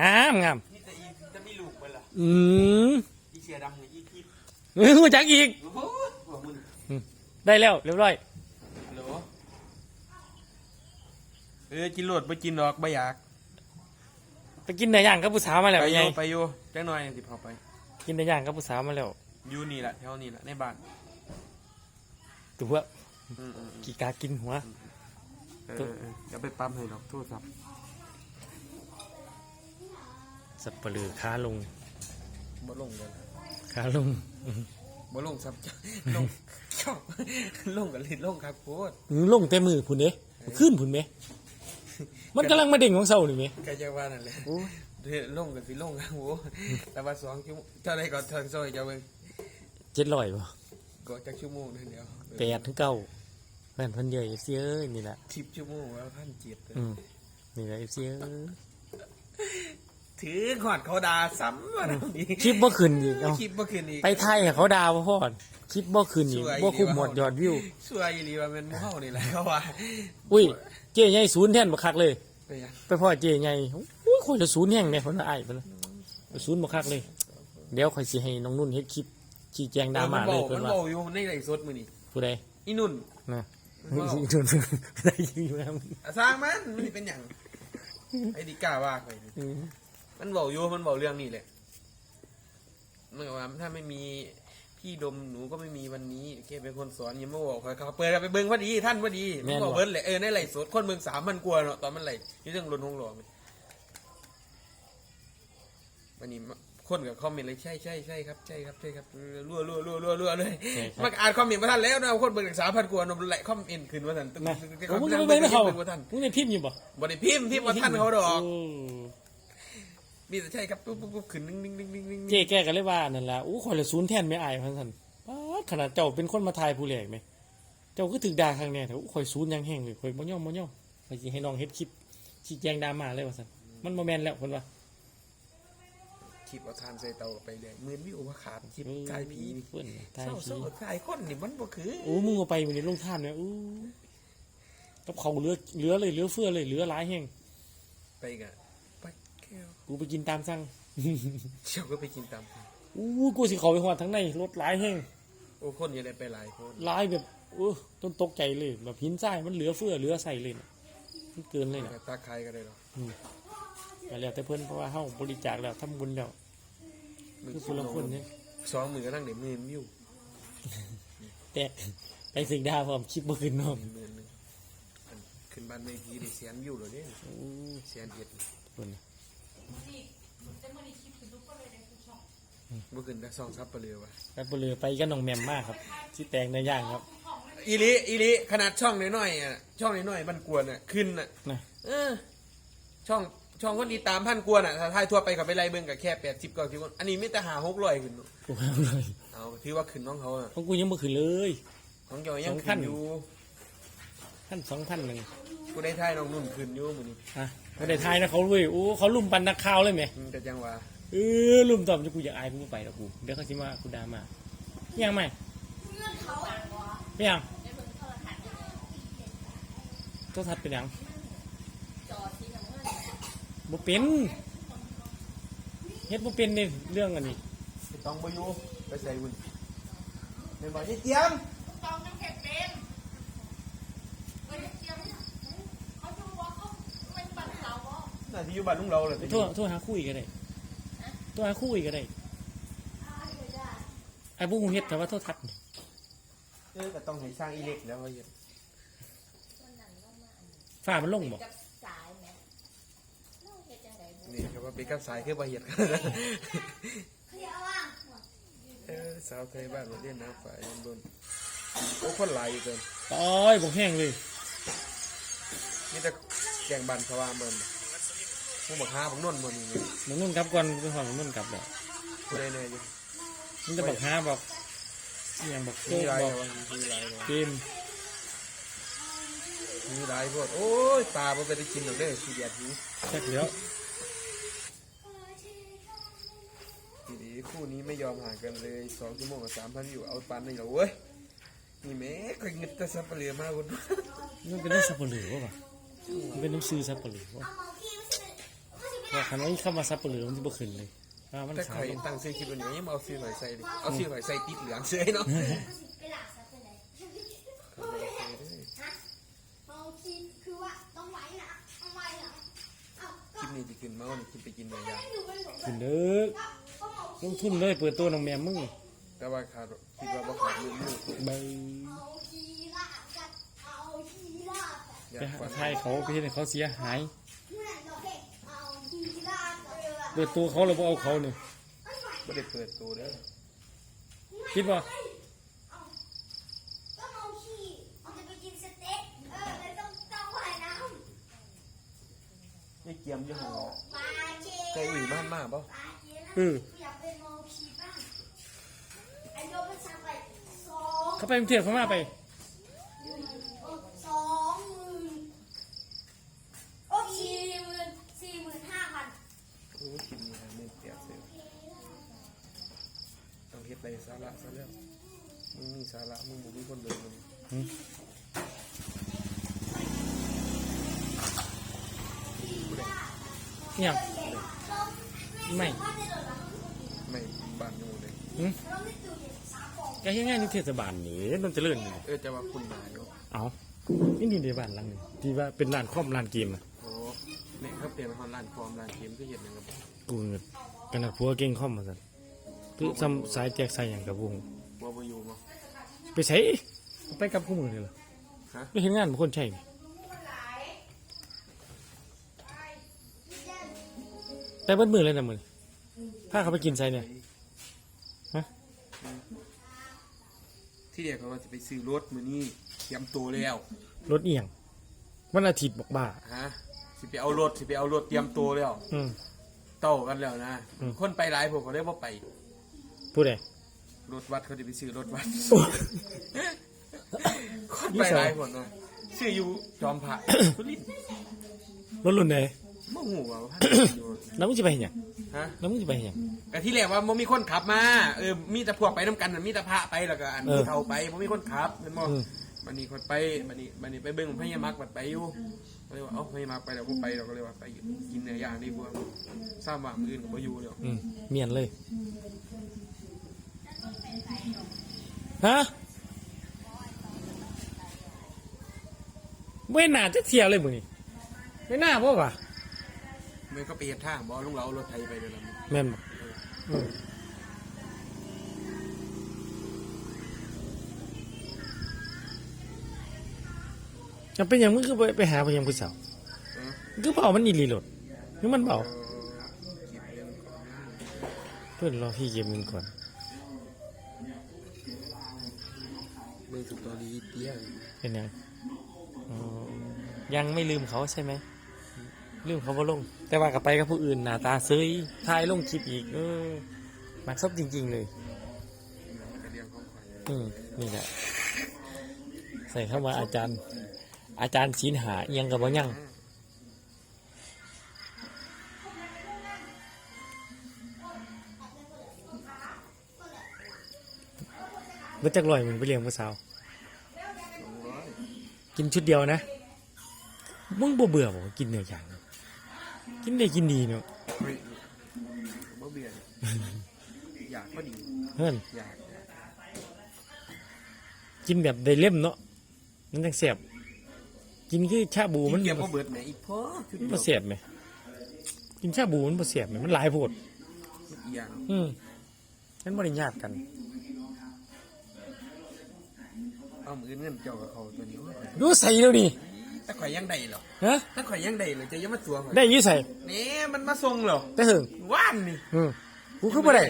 งามงามนี่จะอีจะมีลูกไปเหรออืมอีเสียดำเนี่ยอีทิพย์เฮ้ยหูจักอีก โอ้โหหัวมึนได้แล้วเรียบร้อย ฮัลโหลเออกินโหลดไปกินดอกไม่อยากไปกินเนื้อย่างกับผู้สาวมาแล้วไปเป็นอไงยู่ไปอยู่จังหน่อยสิพอไปกินเนื้อย่างกับผู้สาวมาแล้วอยู่นี่แหละแถวนี้แหละในบ้านตัวอืมอืมอืมกีกากินหัว เออเออเออจะไปปั๊มให้ดอกโทษครับ สับปะลือขาลงบ่ลงเลยขาลงบ่ลงซับลงชอบลงกับลิ้นลงครับโคตรอื้อลงแต่มือผุนเด้ขึ้นผุนไหม มันกำลังมาเด้งของเสาหรือไหมก็จะว่านั่นแหละโอ้ยเดี๋ยวลงกับสิลงครับโหแต่ว่าสองชั่วโมงเท่าไรก่อนเทิงซอยจะเบิ่งเจ็ดร้อยป่ะก็จักชั่วโมงนั่นเดียวแปดถึงเก้าแม่นเพันเยอะเอฟซีเอ้ยนี่แหละสิบชั่วโมงแล้วพันเจ็ดเลยอืมนี่แหละเอฟซีเอ้ย ถือขอดเขาดาซ้ำมาแล้วนี่คลิปบ่ขึ้นอีกเอาคลิปเมื่อคืนนี้ไปไทยให้เขาดาวพ่อคลิปบ่ขึ้นอีกสวยบ่คุ้มดีหมว่ะดยอดวิวช่วยอีหลีว่ามันหมู่เฮานี่แหละเขาว่าอุ้ยเจ๊ใหญ่ศูนย์แท่นบักคักเลย ไปยังไปพ่อเจ๊ใหญ่อุ้ยคนจะศูนย์แห่งเนี่ยคนละไอ้ายไปเลยไปศูนย์บักคักเลย เดี๋ยวค่อยสิให้น้องนุ่นเฮ็ดคลิปชี้แจงดราม่าเลยมัเพิ่นนว่าบอกอยู่ในไลฟ์สดมื้อนี้ผู้ใดอีนุ่นนะมันบอกนุ่นได้ยินอยู่แล้วอะสร้างมันมันสิเป็นหยังไอ้ดิก้าว่าไปนี่อื มมันบอกอยู่มันบอกเรื่องนี้แหละมันบอกว่าถ้าไม่มีพี่ดมหนูก็ไม่มีวันนี้แกเป็นคนสอนอยังไม่บอกใครเขาเปิดไปเบิ้งพอดีท่านพอดีมันบอกเบิ้งเลยเออในไลฟ์สดคนเบิ้งสามพันกว่าเนาะตอนมันไลฟ์นี่เรื่องรนหงหลอมวันนี้คนกับคอมเมนต์เลยใช่ใช่ใช่ครับใช่ครับใช่ครับรัวรัวรัวรัวรัวเลยมันอ่านคอมเมนต์มาทันแล้วนะคนเบิ้งสามพันกว่าเนาะไหลคอมเมนต์ขึ้นมาทันตึ้งนะตึ้งตึ้งโอ้มึงตึ้จะงไปเบิ่งเขาตึ้งมาทันมึงจะพิมพ์อยู่บ่บริพิมพ์พิมพ์มาทันเขาดอก โมีแต่ใช่ครับปุ๊บปุ๊บปุ๊บขึ้นนิ่งนิ่งนิ่งนิ่งนิ่งเจ๊แกก็เลยว่านั่นล่ะอู้ข่อยละศูนย์แท่นไม่อายพันสันป๊าดขนาดเจ้าเป็นคนมาทายผู้แหลกไหมเจ้าก็ถึกด่าครั้งแน่แต่อู้ข่อยศูนย์ยังแห้งเลยข่อยบ่ย่อมบ่ย่อมข่อยสิให้น้องเฮ็ดคลิปชี้แจงดราม่าเลยว่าซั่นมันบ่แม่นแล้วเพิ่นว่าคลิปเอาทานใส่เตาไปเลยหมื่นวิวว่าขาดคลิปเออกายผีนี่เพิ่นทายเศร้าผีเศร้ากายคนนี่มันบ่คือโอ้มึงเอาไปวันนี้ลงท่านเนี่ยอู้กับเขาเหลือเหลือเลยเหลือเฟือเลยเหลือหลายแห้งไปกะไปแก้วกูไปกินตามสั่งเชี่ยวก็ไปกินตามอู้กูสิเข้าไปฮอดทั้งในรถหลายแห้งโอ้คนอยังได้ไปหลายคนหลายแบบโอ้ต้นตกใจเลย แบบหินทรายมันเหลือเฟือเหลือใส่เลยน่ะมันเกินเลยน่ะแต่ตาใครก็ได้หรอกก็แล้วแต่เพิ่นเพราะว่าเฮาบริจาคแล้วทำบุญแล้วมึงคือคนละคนเนี่ยสองหมื่นก็ตั้งเดี๋ยวหมื่นวิวแต่ไปสิ่งดาพร้อมคลิปบ่ขึ้นน้องหมื่นหนึ่งอันขึ้นบ้านในทีได้แสนวิวเลยเนี่ยอู้แสนเอ็ด เพิ่นเมื่อคืนได้ซองซับไปเลยวะไปบ่เลยไปกันน้องแหม่มมากครับสิแตงในย่างครับอีลิอีลิขนาดช่องน้อยๆอะช่องน้อยๆมันกวนอะขึ้นอะนะ เออช่องช่องคนติดตามพันกวนอะถ้าทายทั่วไปกับไปไล่เบิ่งกับแค่แปดสิบเก้าสิบคนอันนี้ไม่แต่หาหกร้อยขึ้นเนอะกูเอาเลยเอาถือว่าขึ้นน้องเขาอะของกูยังบ่ขึ้นเลย ของเจ้ายังสองพัขึ้นนอยู่ท่านสองท่านหนึ่งกูได้ทายน้องนุ่นขึ้นอยู่มื้อนี้ฮะ ไม่ได้ทายนะเขาเลยโอ้เขาลุ่มปันนักข่าวเลยไหมอืมแต่จังว่าเออลุ่มตอบจะกูอยากอายกูบ่ไปหรอกกูเดี๋ยวเขาสิมากูด่ามายังไหมไม่ยังโทรทัศน์เป็นหยังบ่เป็นเฮ็ดบ่เป็นนี่เรื่องอันนี้ไปต้องบ่อยู่ไปใส่บุญเห็นบ่ยี่เตรียมต้องน้ำแข็งเป็นเฮ้ยเจียมเนี่ยเขาดูว่าเขาไม่ปั่นเราวะ น่าสิอยู่บ้านลุงเราแหละโทรโทรหาคู่อีกก็ได้โทรหาคู่อีกก็ได้ไอ้พวกกูเฮ็ดแต่ว่าโทรทัศน์นี่เออก็ต้องให้สร้างอีเล็กแล้วว่าเฮ็ดฟ้ามันลงบ่กับสายไหมน้องเฮ็ดจังไดบุนี่ก็ว่าไปกับสายคือบ่เฮ็ดเดี๋ยวอะเออสาวไทยบ้านมาเรียนน้ำฝ่ายบนโอ้คนหลายอยู่เกินโอ้ยบอกแห้งเลยมีแต่แกงบันสว่างเบิ่น ผู้บักหาบักนนท์บ่นี่นี่มึงนุ่นกลับก่อนไปหอมมึงนุ่นกลับแล้วผู้ใดแน่อยู่มึงจะบอกหาบอกอหย่างบอกโจ๊มีกหลายบอกว่ามีหลายว่าเกมมีหลายพวกโอ้ยปลาบ่ไปได้กินหรอกเด้อขี้เกียจหิวแค่เดียวทีนี้คู่นี้ไม่ยอมห่างกันเลยสองชั่วโมงกับสามพันอยู่เอาปันนี่เหรอเว้ยนี่แม่ก็เงินแต่สับเปลือมากคนมันเป็นน้ำสับปะเหลือวะมันเป็นน้ำซื้อสับปะเหลือวะ ว่าคันว่าเข้ามาซับปะเหลือมันสิบ่ขึ้นเลยอ่ามันแต่ขาข่วอยตั้งซื้อคลิปวันนี้ยังมาเอาซื้อหน่อยใส่ดิเอาซื้อหน่อยใส่ติดเหลืองเสื้อเนาะไปหลักซะเป็นไรบางทีคือว่าต้องไว้นะต้องไว้นะเอ้าคลิปนี้จะกินเมาส์นี่กินไปกินเนื้อย่างให้ดูมันหมดขึ้นเด้อก็มองลงทุนเลยเปิดตัวน้องแมมมึงแต่ว่าขาดคิดว่าบ่ขาดมือมือไปเอาทีละจัดเอาทีละจัดอยาไปกหาฟังทายเขาไปเฮ็ดให้เขาเสียหาย เมื่อเราเด็กเอาทีละจัด เปิดตัวเขาแล้วบ่เอาเขานี่ไม่ได้เปิดตัวเด้อคิดว่าก็มองขี้มันจะไปกินสเต็กเออแล้วต้องต้องว่ายน้ไม่เกียมยี่ห้อำปลาเจเคยอุ่ยบ้านมากป่ะปลาเจนะเอออยากเป็นมองขี้บ้างไอ้โยมมันสั่งไปสองเขาไปกรุงเทพเขามาไป สองหมื่นโอ้สี่หมื่นสี่หมื่นห้าพัน โอ้ยกินมีอะไรไม่เปียกเสีย ต้องเฮ็ดไปสาระซะแล้วมึงมีสาระมึงบ่มีคนเดินมึงเนี่ยไม่ไม่บ้านอยู่เลยแกเฮ็ดงานอยู่เทศบาลนี่มันเจริญนี่เออจะว่าคุณนายอยู่เอานี่นี่ในบ้านหลังนึงที่ว่าเป็นร้านคอมร้านเกมน่ะโอ้เนี่ยเขาเปลี่ยนมาร้านคอมร้านเกมก็เห็นนะครับกูเงินกันนักผัวเก่งคอมมาซั่น คือซ้ำสายแจกใส่หยังกับวงว่าบ่อยู่มั้งไปใช้ไปกับคู่มือนี่เหรอฮะไปเห็นงานบางคนใช่ไหมแต่เบิดมือเลยนะมือถ้าเขาไปกินใส่เนี่ยฮะที่เดียวเขาว่าจะไปซื้อรถมือนี้เตรียมตัวแล้วรถเอียงวันอาทิตย์บอกบ้าฮะสิไปเอารถสิไปเอารถเตรียมตัวแล้วอืมเต้ากันแล้วนะอืมคนไปหลายผมก็เลยว่าไป พูดไงรถวัดเขาจะไปซื้อรถวัดโอ้คนนี่ไปสองหลายคนนะซื้ออยู่จอมพระสุรินทร์รถรุ่นไหนมะหูว่าพันอยู่แล้วมึงจะไปเห็นยังฮะแล้วมึงจะไปเห็นยังแต่ที่แรกว่ามันมีคนขับมาเออมีแต่พวกไปน้ำกันน่ะมีแต่พระไปแล้วก็อันเออผู้เฒ่าไปมันมีคนขับเห็นบ่อืมมันนี่คนไปมันนี่มันนี่ไปเบิ่งพญามักบัดไปอยู่ก็เลยว่าเอ้าพญามักไปแล้วกูไปเราก็เลยว่าไปอยู่กินเนื้อย่างดีกว่าทราบว่ามืออื่นก็บ่อยู่แล้วอืมเมียนเลย ฮะไม่น่าจะเที่ยวเลยมึงนี่ไม่น่าเพราะว่ามันก็ไปเฮ็ดทางบ่ลุงเราเอารถไทยไปเลยล่ะแม่นบ่อืมจะเป็นอย่างมึงคือไปไปหาพยางผู้สาวเออคือเบามันอีหลีโหลดคือมันเบาเออคิดเรื่องก่อนนะเพื่อนรอพี่เก็บเงินก่อน เบิ่งสุดตอรีเตี้ยเป็นยังอ๋อยังไม่ลืมเขาใช่ไหมลืมเขาบ่ลง แต่ว่ากับไปกับผู้อื่นหน้าตาเซยทายลงคลิปอีกเออมักซบจริง ๆ เลยมันก็เรื่องของข่อยอืมนี่แหละใส่เข้ามาอาจารย์ อาจารย์ศีลหาเอียงกับบ่ยัง บ่จักลอยมึงไปเลี้ยงผู้สาวสองร้อยกินชุดเดียวนะมึงบ่เบื่อบ่กินเนื้อย่าง กินได้กินดีเนาะเฮ้ยบ่เบียดอยากก็ดีเพื่อนอยากกินแบบได้เล่มเนาะมันจังแซ่บกินคือชาบูมัมันนเกียบบ่เบิดแหมอีพอชุดมันเดียบ่วแซ่บไหมกินชาบูมันบ่แซ่บไหมมันหลายโพดอีหยังอืมมันบ่ได้ญาติกัน เอามือเงินเจ้ากับเขาตัวนี้โอ้ยดูใส่แล้วนี่ถ้าข่อยยังได้เหรอฮะถ้าข่อยยังได้เหรอจะยังมาตัวข่อยได้อยู่ใส่นี่มันมาส่งเหรอแต่หึงว่านนี่อืมกูคือบ่ได้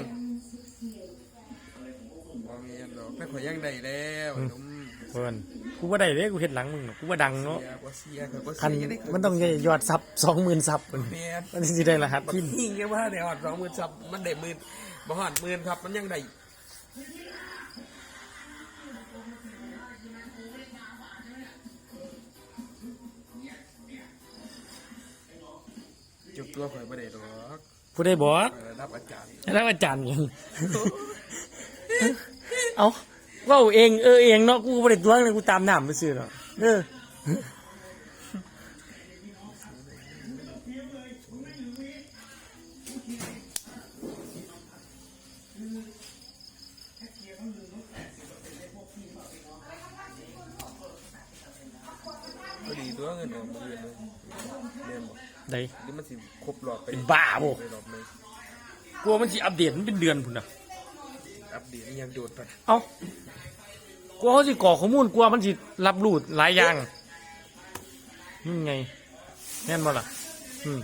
บ่แม่นหรอกถ้าข่อยยังได้แล้วไอ้หนุ่มเพิ่นกูบ่ได้เด้กูเฮ็ดหลังมึงเนาะกูบ่ดังเนาะเสียบ่เสียข่อยบ่คันเสียยังได้มันต้องยอดซับ20,000ซับพุ่นแม่นมันสิได้รหัสบักพิน นี่แค่ว่าได้ฮอด20,000ซับมันได้หมื่นบ่ฮอดหมื่นครับมันยังได้ จุกตัวข่อยบ่ได้ดอกผู้ใดบอกข่อยระดับอาจารย์แล้วอาจารย์ยังเอาเว่าเองเออเองเนาะกูบ่ได้ตัวเลยกูตามน้ำไปซื้อเนาะเออ ก็ดีตัวเงินออกมาเรียนเลยเรียนบอกได้หรือมันสิครบรอบไปเป็นบ้าบ่ไปรอบไหมกลัวมันสิอัปเดตมันเป็นเดือนพุ่นน่ะ อัปเดตนี่ยังโดดไปเอ้ากลัวเขาสิก่อข้อมูลกลัวมันสิรับรู้หลายอย่างนี่ไงแน่นบ่ล่ะ อืม